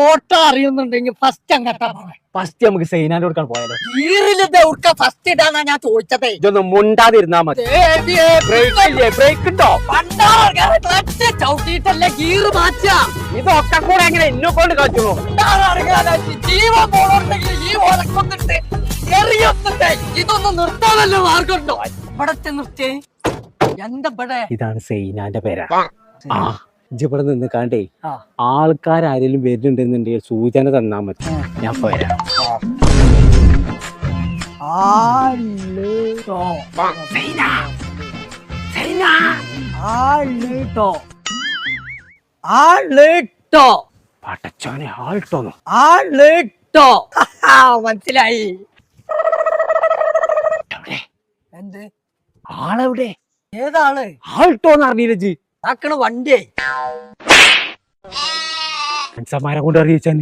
ഓട്ടം അറിയുന്നുണ്ടെങ്കിൽ first അങ്ങട്ടാ first നമുക്ക് സൈനാന്റെ കൊടുക്കാൻ പോയാലോ? ഗീറിൽ ദൗർക്ക ഫസ്റ്റ് ഇടാന്നാ ഞാൻ ചോദിച്ചതേ. ഇതൊന്നും മുണ്ടാതിരുന്നാ മതി. ബ്രേക്ക് ഇല്ലേ? ബ്രേക്ക് ഉണ്ടോ? ക്ലച്ച് ചവിട്ടിയിട്ടല്ലേ ഗീറ് മാറ്റാ ഇതൊക്കെ കൂടെ എങ്ങനെ ഇന്നു കൊണ്ട് കളിച്ചോളൂ ജീവൻ പോണുണ്ടെങ്കിൽ ഈ ഓലക്കൊന്നിട്ട് എറിയൊന്നിട്ട് ഇതൊന്നും നിർത്താനല്ലോ മാർഗുണ്ടോ ഇവിടത്തെ നിർത്തേ എന്താ ഇവിടെ? ഇതാണ് സൈനാന്റെ പേരാ. ആ. ഇവിടെ നിന്ന് കാണ്ടേ. ആൾക്കാരാരെങ്കിലും വരുന്നുണ്ടെന്നുണ്ടെങ്കിൽ സൂചന തന്നാ മതി. ഞാൻ പോരാ. പടച്ചോനെ ആൾട്ടോന്നു മനസ്സിലായി. എന്ത്? ആളെവിടെ? ഏതാൾ? ആൾട്ടോന്ന് അറിഞ്ഞില്ല ജി ആക്കണ sama air udah rica nih.